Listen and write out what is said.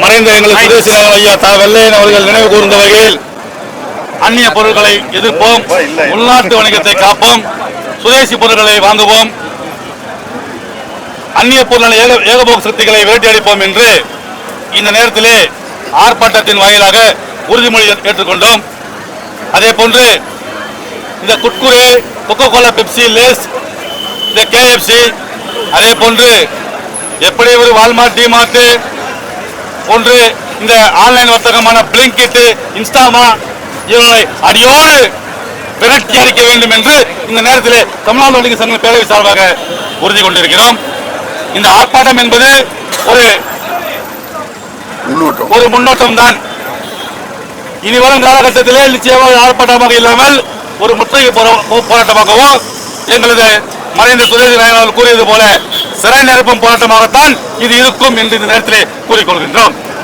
மறைந்த எங்கள் சுதேசி ஐயா தா வெள்ளையன் அவர்கள் நினைவு கூர்ந்த வகையில் அந்நிய பொருட்களை எதிர்ப்போம். உள்நாட்டு வணிகத்தை காப்போம். சுதேசி பொருட்களை வாங்குவோம். அந்நிய பொருளான ஏக ஏகபோக சக்திகளை வேட்டையடிப்போம் என்று இந்த நேரத்திலே ஆர்ப்பாட்டத்தின் வாயிலாக உறுதிமொழி ஏற்றுக்கொண்டோம். அதே போன்று இந்த Kurkure Coca Cola Pepsi Lay's இந்த கேஎஃப்சி அதே போன்று எப்படி ஒரு வால்மார்ட் டிமார்ட் போன்று இந்த ஆன்லைன் வர்த்தகமான பிளிங்கிட் இன்ஸ்டாமா இவர்களை அடியோடு விரட்டி அடிக்க வேண்டும் என்று இந்த நேரத்திலே தமிழ்நாடு வணிக சங்க பேரவை சார்பாக உறுதி கொண்டிருக்கிறோம். இந்த ஆர்ப்பாட்டம் என்பது ஒரு முன்னோட்டம். ஒரு முன்னோட்டம் தான். இனி வரும் காலகட்டத்திலே நிச்சயமாக ஆர்ப்பாட்டமாக இல்லாமல் ஒரு முற்றுகை போரா- போ- போராட்டமாகவோ எங்களது மறைந்த அவர்கள் கூறியது போல சிறை நிரப்பும் போராட்டமாகத்தான் இது இருக்கும் என்று இந்த நேரத்திலே கூறிக்கொள்கின்றோம்.